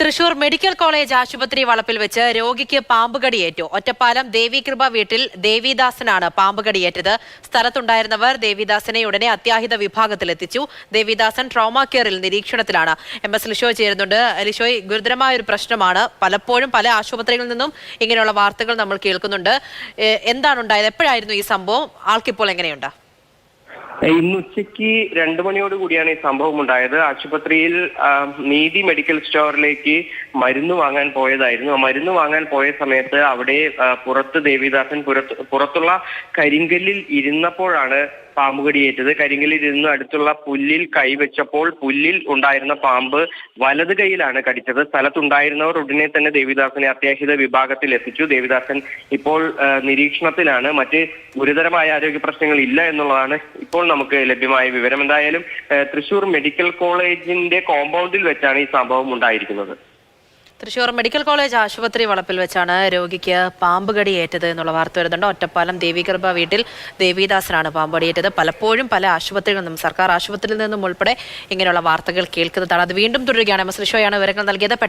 Thrissur medical college ആശുപത്രി വളപ്പിൽ വെച്ച് രോഗിക്ക് പാമ്പ് കടിയേറ്റു. ഒറ്റപ്പാലം ദേവികൃപ വീട്ടിൽ ദേവിദാസനാണ് പാമ്പ് കടിയേറ്റത്. സ്ഥലത്തുണ്ടായിരുന്നവർ ദേവിദാസനെ ഉടനെ അത്യാഹിത വിഭാഗത്തിൽ എത്തിച്ചു. ദേവിദാസൻ ട്രോമാ കെയറിൽ നിരീക്ഷണത്തിലാണ്. എം എസ് ലിഷോയ് ചേരുന്നുണ്ട്. ലിഷോയ് ഗുരുതരമായ ഒരു പ്രശ്നമാണ്. പലപ്പോഴും പല ആശുപത്രികളിൽ നിന്നും ഇങ്ങനെയുള്ള വാർത്തകൾ നമ്മൾ കേൾക്കുന്നുണ്ട്. എന്താണ് ഉണ്ടായത്? എപ്പോഴായിരുന്നു ഈ സംഭവം? ആൾക്കിപ്പോൾ എങ്ങനെയുണ്ട്? ഇന്ന് ഉച്ചയ്ക്ക് രണ്ടു മണിയോട് കൂടിയാണ് ഈ സംഭവം ഉണ്ടായത്. ആശുപത്രിയിൽ നീതി മെഡിക്കൽ സ്റ്റോറിലേക്ക് മരുന്ന് വാങ്ങാൻ പോയതായിരുന്നു. ആ മരുന്ന് വാങ്ങാൻ പോയ സമയത്ത് അവിടെ പുറത്ത് ദേവിദാസൻ പുറത്തുള്ള കരിങ്കല്ലിൽ ഇരുന്നപ്പോഴാണ് പാമ്പ് കടിയേറ്റത് കരിങ്കല്ലിൽ ഇരുന്ന് അടുത്തുള്ള പുല്ലിൽ കൈവച്ചപ്പോൾ പുല്ലിൽ ഉണ്ടായിരുന്ന പാമ്പ് വലത് കൈയിലാണ് കടിച്ചത്. സ്ഥലത്തുണ്ടായിരുന്നവർ ഉടനെ തന്നെ ദേവിദാസനെ അത്യാഹിത വിഭാഗത്തിൽ എത്തിച്ചു. ദേവിദാസൻ ഇപ്പോൾ നിരീക്ഷണത്തിലാണ്. മറ്റ് ഗുരുതരമായ ആരോഗ്യ പ്രശ്നങ്ങൾ ഇല്ല എന്നുള്ളതാണ് ഇപ്പോൾ നമുക്ക് ലഭ്യമായ വിവരം. എന്തായാലും തൃശൂർ മെഡിക്കൽ കോളേജിന്റെ കോമ്പൗണ്ടിൽ വെച്ചാണ് ഈ സംഭവം ഉണ്ടായിരിക്കുന്നത്. തൃശൂർ മെഡിക്കൽ കോളേജ് ആശുപത്രി വളപ്പിൽ വെച്ചാണ് രോഗിക്ക് പാമ്പ് കടിയേറ്റത് എന്നുള്ള വാർത്ത വരുന്നുണ്ട്. ഒറ്റപ്പാലം ദേവികൃപ വീട്ടിൽ ദേവിദാസനാണ് പാമ്പ് കടിയേറ്റത് പലപ്പോഴും പല ആശുപത്രികളിൽ നിന്നും സർക്കാർ ആശുപത്രിയിൽ നിന്നും ഉൾപ്പെടെ ഇങ്ങനെയുള്ള വാർത്തകൾ കേൾക്കുന്നതാണ്. അത് വീണ്ടും തുടരുകയാണ്. എം എസ് വിവരങ്ങൾ നൽകിയത്.